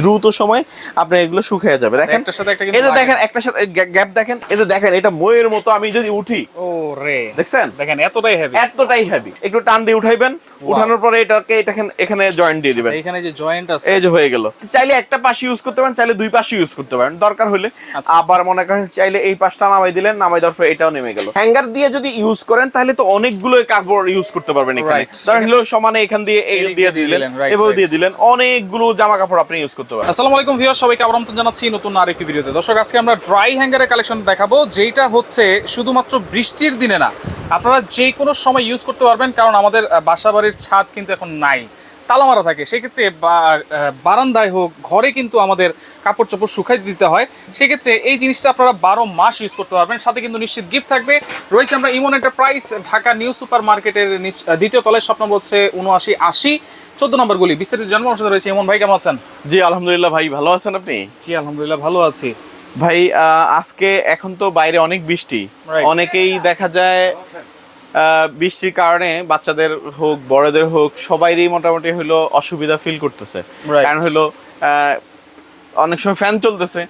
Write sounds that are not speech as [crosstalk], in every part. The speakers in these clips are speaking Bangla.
দ্রুত সময় আপনার এগুলো শুকিয়ে যাবে। দেখেন একটার সাথে একটা কিন্তু এই যে দেখেন একটা সাথে গ্যাপ দেখেন এই যে দেখেন এটা ময়ের মতো আমি যদি উঠি ও রে দেখছেন? দেখেন এতটাই হেভি এতটাই হেভি একটু টান দিয়ে উঠাইবেন উঠানোর পরে এটাকে এটাকে এখানে জয়েন্ট দিয়ে দিবেন। এখানে যে জয়েন্ট আছে। এই যে হয়ে গেল। চাইলে একটা পাশে ইউজ করতে পারেন চাইলে দুই পাশে ইউজ করতে পারেন। দরকার হলে আচ্ছা। আবার মনে করেন চাইলে এই পাশটা নামাই দিলেন নামাই দেওয়ার পরে এটাও নেমে গেল। হ্যাঙ্গার দিয়ে যদি ইউজ করেন তাহলে তো অনেকগুলো কাপড় ইউজ করতে পারবেন এখানে. ধরেন হলো সমানে এখান দিয়ে এই দিয়ে দিলেন এভাবে দিয়ে দিলেন অনেকগুলো জামা কাপড় আপনি ইউজ করতে পারেন আসসালামু আলাইকুম ভিউয়ার সবাইকে আমন্ত্রণ জানাচ্ছি নতুন আরেকটি ভিডিওতে। দর্শক, আজকে আমরা ড্রাই হ্যাঙ্গারের কালেকশন দেখাবো যেটা হচ্ছে শুধুমাত্র বৃষ্টির দিনে না। আপনারা যে কোনো সময় ইউজ করতে পারবেন, কারণ আমাদের বাসাবাড়ির ছাদ কিন্তু এখন নাই। তালা মারা থাকে। সেক্ষেত্রে বারান্দায় হোক ঘরে কিন্তু আমাদের কাপড় চোপড় শুকাই দিতে হয়। সেক্ষেত্রে এই জিনিসটা আপনারা বারো মাস ইউজ করতে পারবেন। সাথে কিন্তু নিশ্চিত গিফট থাকবে। রয়েছে আমরা Emon enterprise Dhaka new super মার্কেটের দ্বিতীয় তলায় স্বপ্ন হচ্ছে উনআশি আশি। চোদ্দ নম্বর গুলি বিস্তারিত জন্ম সাথে রয়েছে ইমন ভাই কেমন আছেন? জি আলহামদুলিল্লাহ ভাই ভালো আছেন আপনি? জি আলহামদুলিল্লাহ ভালো আছি। ভাই আহ, আজকে এখন তো বাইরে অনেক বৃষ্টি। অনেকেই দেখা যায় বৃষ্টির কারণে বাচ্চাদের হোক বড়দের হোক সবাইরই মোটামুটি হলো অসুবিধা ফিল করতেছে. কারণ হলো অনেক সময় ফ্যান চলতেছে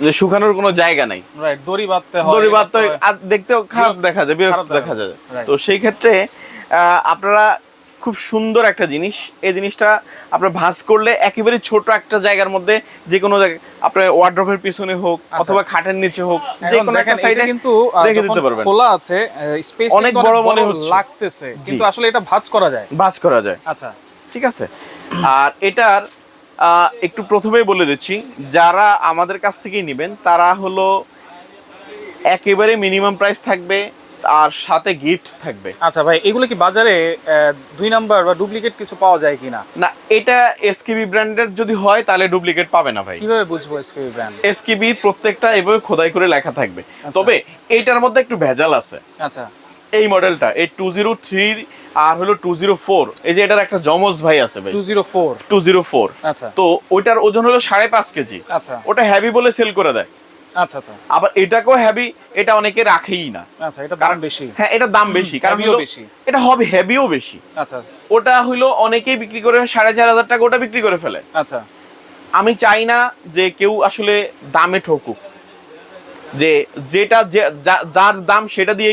যে শুকানোর কোনো জায়গা নাই। দড়ি বাঁধতে হয় দড়ি বাঁধতে আর দেখতেও খারাপ দেখা যায় বিরক্ত দেখা যায়। তো সেই ক্ষেত্রে আহ, আপনারা খুব সুন্দর একটা জিনিস। এই জিনিসটা আপনার ভাঁজ করলে একেবারে ছোট একটা জায়গার মধ্যে যে কোনো জায়গায় আপনার ওয়ার্ড্রপের পিছনে হোক অথবা খাটের নিচে হোক যে আচ্ছা। কোনো একটা সাইডে কিন্তু রেখে দিতে পারবেন। খোলা আছে স্পেস অনেক বড় মনে হচ্ছে। লাগতেছে কিন্তু আসলে এটা ভাঁজ করা যায়। ভাঁজ করা যায়। আচ্ছা। ঠিক আছে? আর এটার একটু প্রথমেই বলে দিচ্ছি যারা আমাদের কাছ থেকেই নেবেন তারা হলো একেবারে মিনিমাম প্রাইস থাকবে আর সাথে গিফট থাকবে। আচ্ছা ভাই এগুলো কি বাজারে দুই নাম্বার বা ডুপ্লিকেট কিছু পাওয়া যায় কিনা? না এটা এসকেবি ব্র্যান্ডের যদি হয় তাহলে ডুপ্লিকেট পাবে না ভাই। কীভাবে বুঝব এসকেবি ব্র্যান্ড এসকেবি প্রত্যেকটা এভাবে খোদাই করে লেখা থাকবে। তবে এইটার মধ্যে একটু ভেজাল আছে। আচ্ছা। এই মডেলটা এই টু জিরো থ্রি আর হলো টু জিরো ফোর এই যে এটার একটা জমজ ভাই আছে ভাই। Two zero four two zero four আচ্ছা। তো ওইটার ওজন হলো সাড়ে পাঁচ কেজি। আচ্ছা। ওটা হ্যাভি বলে সেল করে দেয়। আচ্ছা আচ্ছা। আবার এটাকেও হেভি এটা অনেকে রাখেই না। আচ্ছা এটা কারণ বেশি। হ্যাঁ এটা দাম বেশি। কারণ বেশি। এটা হবে হেভিও বেশি। আচ্ছা। ওটা হইল অনেকেই বিক্রি করে সাড়ে চার হাজার টাকা ওটা বিক্রি করে ফেলে। আচ্ছা। আমি চাই না যে কেউ আসলে দামে ঠকুক। যে যেটা যার দাম সেটা দিয়ে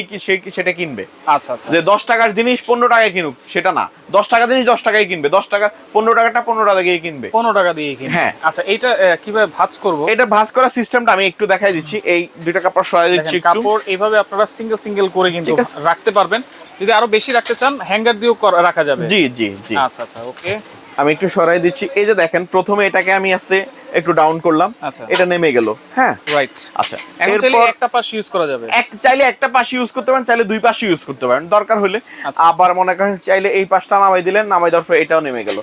সেটা কিনবে। আচ্ছা আচ্ছা। যে দশ টাকার জিনিস পনেরো টাকায় কিনুক সেটা না। দশ টাকার জিনিস দশ টাকায় কিনবে দশ টাকা পনেরো টাকাটা পনেরো টাকা দিয়ে কিনবে। পনেরো টাকা দিয়ে কিনে হ্যাঁ। আচ্ছা আহ, কীভাবে ভাঁজ করব? এটা ভাঁজ করার সিস্টেমটা আমি একটু দেখাই দিচ্ছি। এই দুইটা কাপড় সরাই দিচ্ছি কাপড় এইভাবে আপনারা সিঙ্গেল সিঙ্গেল করে কিন্তু। রাখতে পারবেন। যদি আরও বেশি রাখতে চান হ্যাঙ্গার দিয়েও রাখা যাবে। জি জি জি। আচ্ছা আচ্ছা ওকে আমি একটু সরাই দিচ্ছি। এই যে দেখেন প্রথমে এটাকে আমি আস্তে একটু ডাউন করলাম। আচ্ছা। এটা নেমে গেল। হ্যাঁ? রাইট আচ্ছা এরপর একটা পাশ ইউজ করা যাবে। এক চাইলে একটা পাশে ইউজ করতে পারেন চাইলে দুই পাশে ইউজ করতে পারেন। দরকার হলে আচ্ছা। আবার মনে করেন চাইলে এই পাশটা নামাই দিলেন নামাই দেওয়ার পরে এটাও নেমে গেল।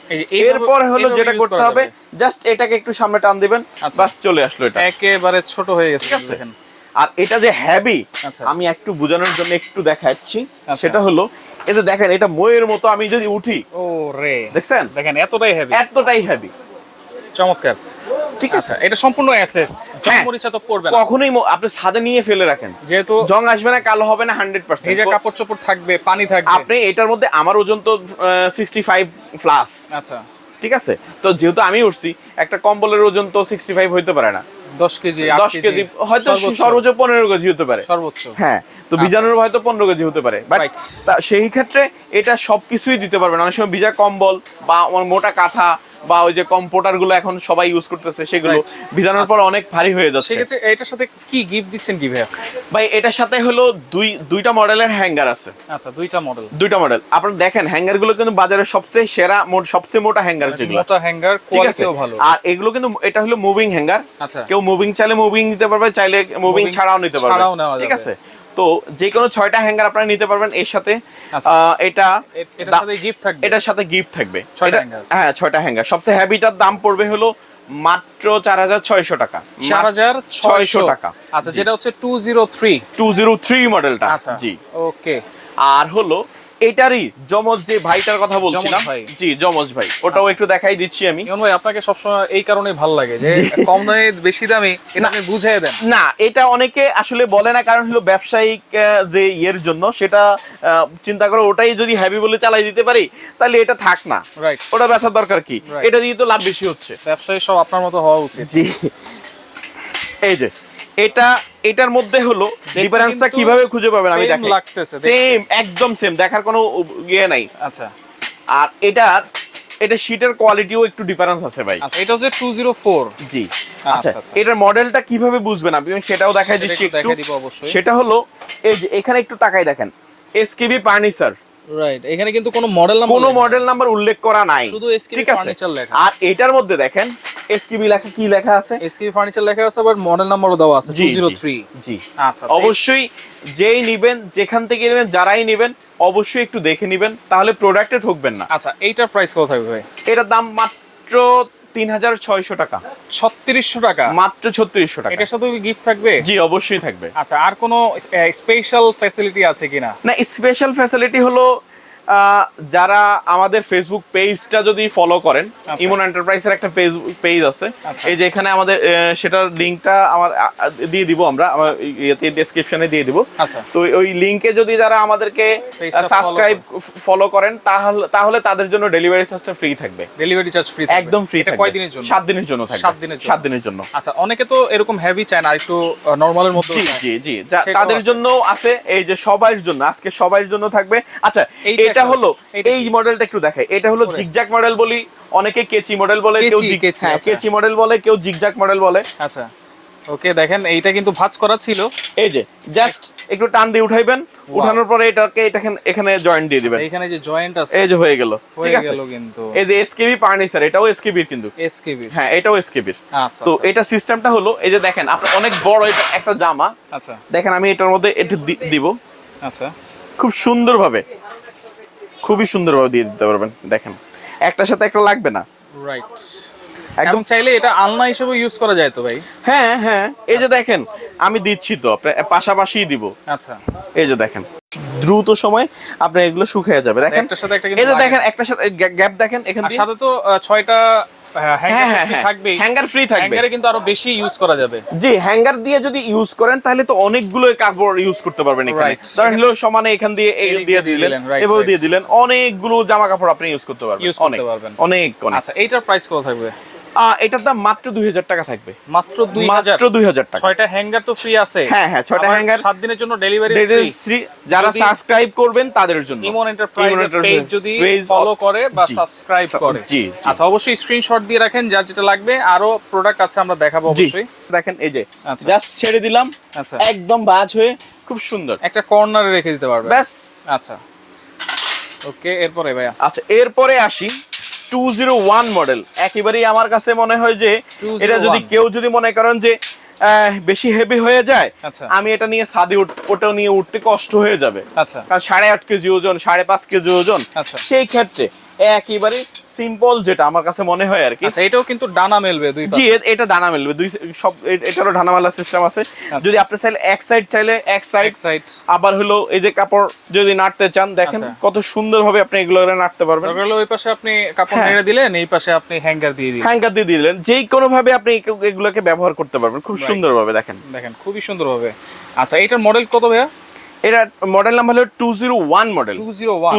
এরপর হলো যেটা করতে হবে জাস্ট এটাকে একটু সামনে টান দিবেন আচ্ছা। বাস চলে আসলো এটা। একেবারে ছোট হয়ে গেছে ঠিক আছে? দেখেন। আর এটা যে হ্যাভি আচ্ছা। আমি একটু বোঝানোর জন্য একটু দেখাচ্ছি আচ্ছা। সেটা হলো এই যে দেখেন এটা ময়ের মতো আমি যদি উঠি ও রে দেখছেন? দেখেন এতটাই হেভি এতটাই হ্যাভি চমৎকার। ঠিক আছে? আচ্ছা এটা সম্পূর্ণ এসএস। জমরিচা তো পড়বে না। কখনোই আপনি ছাদে নিয়ে ফেলে রাখেন। যেহেতু জং আসবে না কালো হবে না হান্ড্রেড ভেজা পার্সেন্ট কাপড় চোপড় থাকবে পানি থাকবে। আপনি এটার মধ্যে আমার ওজন তো সিক্সটি ফাইভ প্লাস আচ্ছা। ঠিক আছে? তো যেহেতু আমি উঠছি একটা কম্বলের ওজন তো সিক্সটি ফাইভ হইতে পারে না। দশ কেজি দশ কেজি হয়তো সর্বোচ্চ। সর্বোচ্চ পনেরো কেজি হতে পারে। সর্বোচ্চ। হ্যাঁ তো বীজাণুর হয়তো পনেরো কেজি হতে পারে। বাট সেই ক্ষেত্রে এটা সবকিছুই দিতে পারবেন অনেক সময় ভিজা কম্বল বা আমার মোটা কাঁথা বা ওই যে কম্পোটারগুলো এখন সবাই ইউজ করতেছে সেগুলো আচ্ছা। ভিজানোর পর অনেক ভারী হয়ে যাচ্ছে। সেক্ষেত্রে এটার সাথে কি গিফট দিচ্ছেন কি ভাইয়া? ভাই এটার সাথে হলো দুই দুইটা মডেলের হ্যাঙ্গার আছে। আচ্ছা দুইটা মডেল দুইটা মডেল আপনারা দেখেন হ্যাঙ্গারগুলো কিন্তু বাজারে সবচেয়ে সেরা মোট সবচেয়ে মোটা হ্যাঙ্গার যেগুলো। মোটা হ্যাঙ্গার কোয়ালিটিও ভালো। আর এগুলো কিন্তু এটা হলো মুভিং হ্যাঙ্গার আচ্ছা। কেউ মুভিং চাইলে মুভিং নিতে পারবে চাইলে মুভিং ছাড়াও নিতে পারবে। ঠিক আছে? তো যে কোনো ছয়টা হ্যাঙ্গার আপনারা নিতে পারবেন এর সাথে। এটা এটা এটার সাথে gift থাকবে? এটার সাথে গিফট থাকবে। হ্যাঁ ছয়টা হ্যাঙ্গার সবচেয়ে হ্যাবিটার দাম পড়বে হলো মাত্র চার হাজার ছয়শো টাকা। চার হাজার ছয়শো। টাকা। আচ্ছা যেটা হচ্ছে two zero three two zero three মডেলটা আচ্ছা। জি। ওকে আর হলো এটারই জমজ যে ভাইটার কথা বলছিলাম। জি জমজ ভাই। ওটাও একটু দেখাই দিচ্ছি আমি। ইমন ভাই আপনাকে সবসময় এই কারণে ভালো লাগে যে কম দামে বেশি দামে এটা আপনি বুঝিয়ে দেন। না এটা অনেকে আসলে বলে না কারণ হলো ব্যবসায়িক যে ইয়ের জন্য সেটা চিন্তা করে ওটাই যদি হ্যাভি বলে চালাই দিতে পারি তাহলে এটা থাক না। Right. ওটা বেচার দরকার কি? এটা দিয়ে তো লাভ বেশি হচ্ছে। ব্যবসায়ী সব আপনার মতো হওয়া উচিত। জি। এই যে এটা এটার মধ্যে হলো ডিফারেন্সটা কীভাবে খুঁজে পাবেন আমি দেখাই। লাগতেছে সেম একদম সেম দেখার কোনো ইয়ে নাই। আচ্ছা। আর এটার এটা শীটের কোয়ালিটিও একটু ডিফারেন্স আছে ভাই। আচ্ছা এটা হচ্ছে টু জিরো ফোর জি। আচ্ছা, আচ্ছা আচ্ছা। এটার মডেলটা কীভাবে বুঝবেন আপনি? আমি সেটাও দেখাই দিচ্ছি একটু। সেটা হলো এই যে এখানে একটু তাকাই দেখেন। এসকেবি ফার্নিচার রাইট এখানে কিন্তু কোনো মডেল নাম্বার কোনো মডেল নাম্বার উল্লেখ করা নাই। শুধু আছে? furniture লেখা। আর এটার মধ্যে দেখেন এসকেবি লেখা কি লেখা আছে? এসকেবি ফার্নিচার লেখা আছে আবার মডেল নাম্বারও দেওয়া আছে জি, টু জিরো জি, আচ্ছা অবশ্যই যেই নিবেন যেখান থেকে নেবেন যারাই নিবেন অবশ্যই একটু দেখে নিবেন তাহলে প্রোডাক্টে ঠকবেন না। আচ্ছা এইটার প্রাইস কত থাকবে ভাই? এটার দাম মাত্র তিন হাজার ছয়শো টাকা। ছত্রিশশো টাকা? মাত্র ছত্রিশশো টাকা। এটার সাথে গিফট থাকবে? জি অবশ্যই থাকবে। আচ্ছা আর কোনো স্পেশাল ফ্যাসিলিটি আছে কিনা? না স্পেশাল ফ্যাসিলিটি হলো যারা আমাদের ফেসবুক পেজটা যদি ফলো করেন আচ্ছা। ইমন এন্টারপ্রাইজের একটা পেজ পেজ আছে। আচ্ছা। এই যে এখানে আমাদের সেটার লিঙ্কটা আমার দিয়ে দিব আমরা ডেসক্রিপশনে দিয়ে দিব। আচ্ছা। তো ওই লিঙ্কে যদি যারা আমাদেরকে সাবস্ক্রাইব ফলো করেন। তাহলে তাহলে তাদের জন্য ডেলিভারি চার্জটা ফ্রি থাকবে। ডেলিভারি চার্জ ফ্রি একদম ফ্রি এটা থাকবে। কয় দিনের জন্য? সাত দিনের জন্য থাকবে। সাত দিনের জন্য। দিনের জন্য। আচ্ছা অনেকে তো এরকম হেভি চায় না একটু নরমালের মধ্যে জি জি জি। তাদের জন্য আছে এই যে সবার জন্য আজকে সবার জন্য থাকবে। আচ্ছা এইটা এটা হলো এই মডেলটা একটু দেখাই। এটা হলো। জিগজ্যাক মডেল বলি অনেকে কেচি মডেল বলে কেউ কেচি, হ্যাঁ আচ্ছা। কেচি মডেল বলে কেউ জিগজ্যাক মডেল বলে। আচ্ছা। ওকে দেখেন এইটা কিন্তু ভাঁজ করা ছিল। এই যে জাস্ট একটু টান দিয়ে উঠাইবেন। উঠানোর পরে এটাকে এটাকে এখানে জয়েন্ট দিয়ে দিবেন। এইখানে যে জয়েন্ট আছে এই যে হয়ে গেল। ঠিক আছে? কিন্তু। এই যে এসকেবি ফার্নিচার এটাও এসকেবির কিন্তু। এসকেবি হ্যাঁ এটাও এসকেবির আচ্ছা তো আচ্ছা, এটা সিস্টেমটা হলো এই যে দেখেন আপনার অনেক বড় এটা একটা জামা। আচ্ছা। দেখেন আমি এটার মধ্যে এটা দিব। আচ্ছা। খুব সুন্দরভাবে। খুবই সুন্দরভাবে দিয়ে দিতে পারবেন দেখেন। একটার সাথে একটা লাগবে না। রাইট একদম চাইলে এটা আলনা হিসেবে ইউজ করা যায় তো ভাই? হ্যাঁ হ্যাঁ। এই যে দেখেন আমি দিচ্ছি তো আপনার পাশাপাশি দিব। আচ্ছা। এই যে দেখেন দ্রুত সময় আপনার এগুলো শুকিয়ে যাবে। দেখেন একটার সাথে একটা এই যে দেখেন একটার সাথে গ্যাপ দেখেন এখানে আর সাথে তো ছয়টা হ্যাঙ্গার হ্যাঁ হ্যাঁ থাকবেই। হ্যাঙ্গার ফ্রি থাকবে। হ্যাঙ্গারে কিন্তু আরও বেশি ইউজ করা যাবে। জি হ্যাঙ্গার দিয়ে যদি ইউজ করেন তাহলে তো অনেকগুলো কাপড় ইউজ করতে পারবেন এখানে। ধরেন হলো সমানে এখান দিয়ে দিলেন এভাবে দিয়ে দিলেন অনেকগুলো জামা কাপড় আপনি ইউজ করতে পারবেন অনেক। অনেক আচ্ছা এইটার প্রাইস কত থাকবে? এটার দাম মাত্র দুই হাজার টাকা থাকবে। মাত্র দুই হাজার। মাত্র দুই হাজার টাকা। ছয়টা হ্যাঙ্গার তো ফ্রি আছে। হ্যাঁ, হ্যাঁ, ছয়টা hanger- সাত দিনের জন্য ডেলিভারি ফ্রি যারা সাবস্ক্রাইব করবেন তাদের জন্য। ইমন এন্টারপ্রাইজ পেজ যদি ফলো করে বা। সাবস্ক্রাইব করে। জি। আচ্ছা অবশ্যই স্ক্রিনশট দিয়ে রাখেন যার যেটা লাগবে। আরও প্রোডাক্ট আছে আমরা দেখাবো অবশ্যই। দেখেন এই যে আচ্ছা। জাস্ট ছেড়ে দিলাম। আচ্ছা। একদম বাজ হয়ে খুব সুন্দর। একটা কর্নারে রেখে দিতে পারবে। ব্যাস। আচ্ছা। ওকে এরপরে ভাইয়া। আচ্ছা এরপরে আসি টু জিরো ওয়ান মডেল একেবারেই আমার কাছে মনে হয় যে এটা যদি কেউ যদি মনে করেন যে আহ, বেশি হেভি হয়ে যায় আচ্ছা। আমি এটা নিয়ে সাদি উঠ ওটাও নিয়ে উঠতে কষ্ট হয়ে যাবে আচ্ছা কারণ সাড়ে আট কেজি ওজন সাড়ে পাঁচ কেজি ওজন আচ্ছা। সেই ক্ষেত্রে একেবারে সিম্পল যেটা আমার কাছে মনে হয় আর কি। আচ্ছা এটাও কিন্তু ডানা মেলবে দুই জি এটা ডানা মেলবে। দুই সব এটারও ডানা মেলার সিস্টেম আছে। যদি আপনি চাইলে এক সাইড চাইলে এক সাইড সাইড আবার হলো এই যে কাপড় যদি নাড়তে চান দেখেন আচ্ছা। কত সুন্দরভাবে আপনি এগুলো নাড়তে পারবেন। দরকার হলে ওই পাশে আপনি কাপড় হ্যাঁ। নেড়ে দিলেন এই পাশে আপনি হ্যাঙ্গার দিয়ে দিলেন। হ্যাঙ্গার দিয়ে দিলেন। যেই কোনো ভাবে আপনি এগুলো- এগুলোকে ব্যবহার করতে পারবেন খুব সুন্দরভাবে দেখেন। দেখেন খুবই সুন্দর হবে আচ্ছা এটার মডেল কত ভাইয়া? এটা মডেল নাম্বার হলো two zero one model two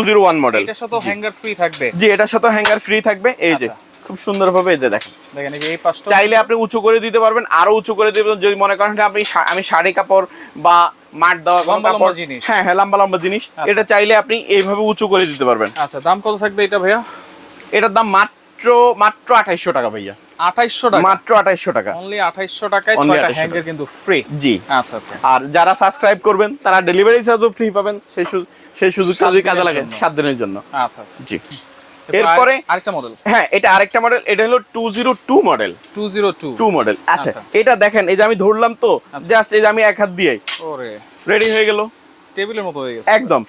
zero one model এটার সাথে হ্যাঙ্গার ফ্রি থাকবে। জি এটার সাথে হ্যাঙ্গার ফ্রি থাকবে। এই যে আচ্ছা। খুব সুন্দরভাবে এই যে দেখেন। দেখেন এই পাশটা চাইলে আপনি উঁচু করে দিতে পারবেন আরও উঁচু করে দিবেন যদি মনে করেন আপনি আমি শাড়ি কাপড় বা মাঠ দেওয়া কাপড় জিনিস। হ্যাঁ হ্যাঁ লম্বা লম্বা জিনিস। আচ্ছা। এটা চাইলে আপনি এইভাবে উঁচু করে দিতে পারবেন। আচ্ছা দাম কত থাকবে এটা ভাইয়া? এটার দাম মাত্র মাত্র আঠাইশশো টাকা ভাইয়া। আঠাইশশো টাকা। মাত্র আঠাইশশো টাকা। অনলি আঠাইশশো টাকায় ছয়টা হ্যাঙ্গার কিন্তু ফ্রি জি। আচ্ছা আচ্ছা। আর যারা সাবস্ক্রাইব করবেন তারা ডেলিভারি চার্জও ফ্রি পাবেন। সেই সেই সুযোগটা সাত কাজে লাগে। জন্য। সাত দিনের জন্য। আচ্ছা আচ্ছা। জি। এরপরে আরেকটা মডেল হ্যাঁ এটা আরেকটা মডেল এটা হলো two zero two model two zero two two model আচ্ছা। এটা দেখেন এই যে আমি ধরলাম তো। জাস্ট এই যে আমি এক হাত দিয়ে ওরে। রেডি হয়ে গেল। টেবিলের মতো হয়ে গেছে। একদম।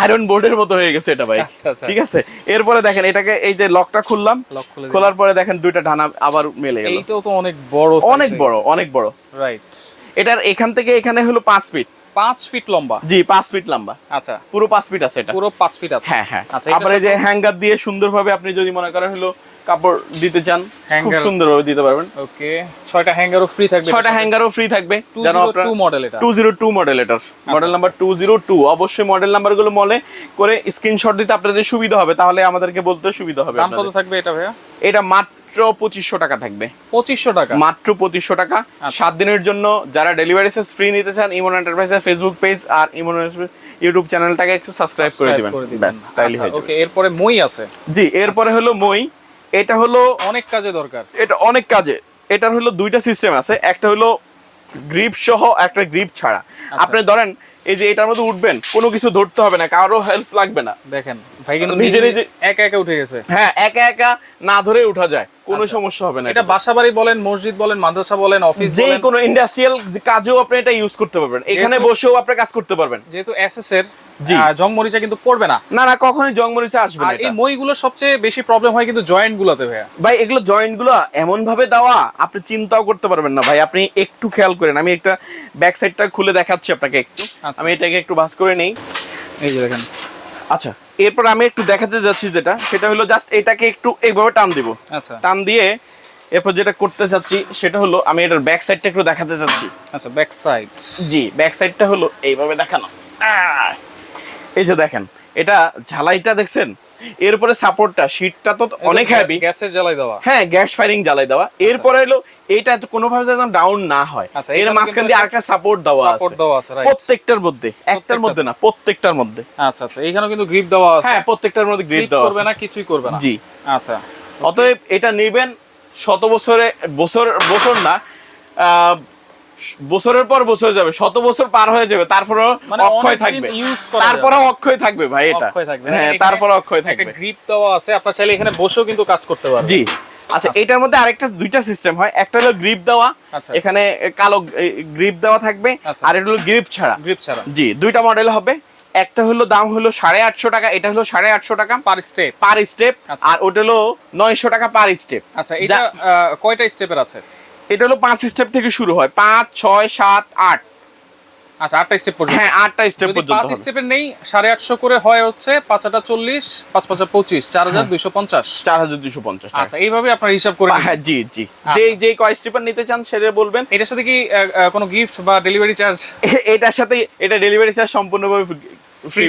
আয়রন বোর্ডের মতো হয়ে গেছে এটা ভাই। আচ্ছা, আচ্ছা। ঠিক আছে? এরপরে দেখেন এটাকে এই যে লকটা খুললাম। খোলার পরে দেখেন দুইটা ঢানা আবার মেলে গেল। এইটাও তো অনেক বড় অনেক বড় অনেক বড়। রাইট এটার এখান থেকে এখানে হলো পাঁচ ফিট পাঁচ ফিট লম্বা? জি পাঁচ ফিট লম্বা। আচ্ছা। পুরো পাঁচ ফিট আছে এটা। পুরো পাঁচ ফিট আছে। হ্যাঁ হ্যাঁ। আচ্ছা এই যে হ্যাঙ্গার দিয়ে সুন্দরভাবে আপনি যদি মনে করেন হলো কাপড় দিতে চান খুব। সুন্দরভাবে দিতে পারবেন। ওকে ছয়টা হ্যাঙ্গারও ফ্রি থাকবে ছয়টা হ্যাঙ্গারও ফ্রি থাকবে। যেন আপনার 202 মডেল এটা। টু জিরো টু মডেল এটার। Model number two zero two অবশ্যই মডেল নাম্বারগুলো মনে করে স্ক্রিনশট দিতে আপনাদের সুবিধা হবে তাহলে আমাদেরকে বলতে সুবিধা হবে দাম কত থাকবে এটা ভাইয়া? এটা মাত্র পঁচিশশো টাকা থাকবে। পঁচিশশো টাকা? মাত্র পঁচিশশো টাকা। আচ্ছা। সাত দিনের জন্য যারা ডেলিভারি চার্জ ফ্রি নিতে চান ইমন এন্টারপ্রাইজের ফেসবুক পেজ আর ইমন ইউটিউব চ্যানেলটাকে একটু সাবস্ক্রাইব করে দিবেন। ব্যাস তাইলে হয়ে ওকে এরপরে মই আছে। জি এরপরে হলো মই। এটা হলো অনেক কাজে দরকার। এটা অনেক কাজে। এটার হলো দুইটা সিস্টেম আছে একটা হলো গ্রিপ সহ একটা গ্রিপ ছাড়া। আচ্ছা। আপনি ধরেন এই যে এটার মধ্যে উঠবেন কোনো কিছু ধরতে হবে না কারও হেল্প লাগবে না। দেখেন ভাই কিন্তু নিজে নিজে নিজে- একা একা উঠে গেছে। হ্যাঁ একা একা না ধরে উঠা যায় কোনো সমস্যা হবে না এটা বাসাবাড়ি বলেন মসজিদ বলেন মাদ্রাসা বলেন অফিস যে কোনো ইন্ডাস্ট্রিয়াল কাজেও আপনি এটা ইউজ করতে পারবেন। এখানে বসেও আপনি কাজ করতে পারবেন। যেহেতু এসএস এর জি। আহ, জং মরিচা কিন্তু পড়বে না। না না কখনোই জংমরিচে আসবে না এই। মইগুলো সবচেয়ে বেশি প্রবলেম হয় কিন্তু জয়েন্ট গুলোতে ভাইয়া। ভাই এগুলো জয়েন্টগুলো এমন ভাবে দেওয়া আপনি চিন্তাও করতে পারবেন না ভাই। আপনি একটু খেয়াল করেন আমি একটা ব্যাক সাইডটা খুলে দেখাচ্ছি আপনাকে একটু। আচ্ছা। আমি এটাকে একটু ভাস করে নেই। এই যে দেখেন। আচ্ছা এরপর আমি একটু দেখাতে যাচ্ছি যেটা সেটা হলো জাস্ট এটাকে একটু এইভাবে টান দিব। আচ্ছা। টান দিয়ে এরপর যেটা করতে চাচ্ছি সেটা হলো আমি এটার ব্যাক সাইডটা একটু দেখাতে চাচ্ছি আচ্ছা ব্যাক সাইড জি ব্যাক সাইডটা হলো এইভাবে দেখানো। আহ! এই যে দেখেন এটা ঝালাইটা দেখছেন? এরপরে সাপোর্টটা শীটটা তো অনেক হ্যাভি গ্যাসের জ্বালাই দেওয়া। হ্যাঁ গ্যাস ফায়ারিং জ্বালাই দেওয়া। এরপরে হলো এটা তো কোনোভাবে যেন ডাউন না হয়। আচ্ছা, এর মাঝখান দিয়ে আরেকটা সাপোর্ট দেওয়া সাপোর্ট দেওয়া আছে রাইট প্রত্যেকটার মধ্যে একটার মধ্যে না প্রত্যেকটার মধ্যে। আচ্ছা আচ্ছা এইখানেও কিন্তু গ্রিপ দেওয়া আছে। হ্যাঁ প্রত্যেকটার মধ্যে গ্রিপ দেওয়া করবে না কিছুই করবে না। জি। আচ্ছা। অতএব এটা নেবেন শত বছরে বছর বছর না। বছরের পর বছর যাবে শত বছর পার হয়ে যাবে তারপরেও মানে অক্ষয় থাকবে। তারপরেও অক্ষয় থাকবে ভাই এটা। অক্ষয় থাকবে। হ্যাঁ তারপরে অক্ষয় একটা থাকবে। গ্রিপ দেওয়া আছে আপনার চাইলে এখানে বসেও কিন্তু কাজ করতে পারবেন। জি। আচ্ছা এটার মধ্যে আরেকটা দুইটা সিস্টেম হয়। একটা হলো গ্রিপ দেওয়া আচ্ছা। এখানে কালো গ্রিপ দেওয়া থাকবে। আচ্ছা। আর এটা হলো গ্রিপ ছাড়া। গ্রিপ ছাড়া। জি দুইটা মডেল হবে। একটা হলো দাম হলো সাড়ে আটশো টাকা এটা হলো সাড়ে আটশো টাকা। পার স্টেপ পার স্টেপ আচ্ছা। আর ওটা হলো নয়শো টাকা পার স্টেপ আচ্ছা এটা কয়টা স্টেপের আছে? এটা হলো পাঁচ স্টেপ থেকে শুরু হয়। পাঁচ ছয় সাত আট। আচ্ছা আটটা স্টেপ পর্যন্ত। হ্যাঁ আটটা স্টেপ যদি পর্যন্ত পাঁচ স্টেপের নেই সাড়ে আটশো করে হয় হচ্ছে পাঁচ আটা চল্লিশ পাঁচ পাঁচা পঁচিশ চার হাজার দুইশো পঞ্চাশ। চার হাজার দুশো পঞ্চাশ আচ্ছা এইভাবে আপনার হিসাব করে হ্যাঁ জি জি। আচ্ছা। যে যে কয় স্টেপার নিতে চান সেটা বলবেন। এটার সাথে কি কোনো গিফট বা ডেলিভারি চার্জ [laughs] এটার সাথে এটা ডেলিভারি চার্জ সম্পূর্ণভাবে ফ্রি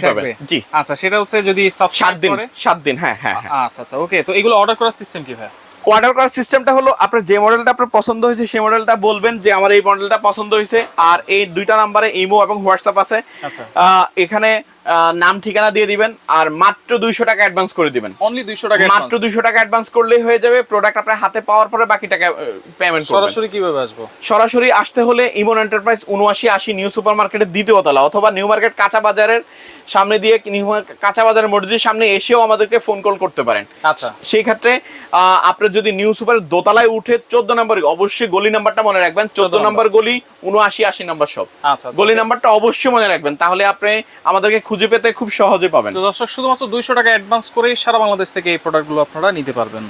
জি। আচ্ছা সেটা হচ্ছে যদি সাত দিন সাত দিন হ্যাঁ হ্যাঁ হ্যাঁ। আচ্ছা আচ্ছা ওকে তো এগুলো অর্ডার করার সিস্টেম কি ভাই? অর্ডার করার সিস্টেমটা হলো আপনার যে মডেলটা আপনার পছন্দ হয়েছে সেই মডেলটা বলবেন যে আমার এই মডেলটা পছন্দ হয়েছে আর এই দুইটা নাম্বারে ইমো এবং হোয়াটসঅ্যাপ আছে আচ্ছা। এখানে নাম ঠিকানা দিয়ে দিবেন আর মাত্র দুইশো টাকা অ্যাডভান্স করে দিবেন। অনলি দুইশো টাকা মাত্র দুইশো টাকা অ্যাডভান্স করলেই হয়ে যাবে প্রোডাক্ট আপনার হাতে পাওয়ার পরে বাকি টাকা পেমেন্ট সরাসরি কীভাবে আসব? সরাসরি আসতে হলে ইমন এন্টারপ্রাইজ উনআশি আশি নিউ সুপার মার্কেটের দ্বিতীয় তলা অথবা নিউ মার্কেট কাঁচা বাজারের সামনে দিয়ে নিউ মার্কেট কাঁচা বাজারের মসজিদের সামনে এসেও আমাদেরকে ফোন কল করতে পারেন। আচ্ছা। সেই ক্ষেত্রে আপনার যদি নিউ সুপার দোতলায় উঠে চোদ্দ নম্বর অবশ্যই গলি নাম্বারটা মনে রাখবেন। চোদ্দ নম্বর। গলি উনআশি আশি নম্বর সব আচ্ছা, আচ্ছা। গলি নাম্বারটা অবশ্যই মনে রাখবেন। তাহলে আপনি আমাদেরকে খুঁজে পেতে খুব সহজে পাবেন। তো দর্শক, শুধুমাত্র দুইশো টাকা অ্যাডভান্স করেই সারা বাংলাদেশ থেকে এই প্রোডাক্টগুলো আপনারা নিতে পারবেন।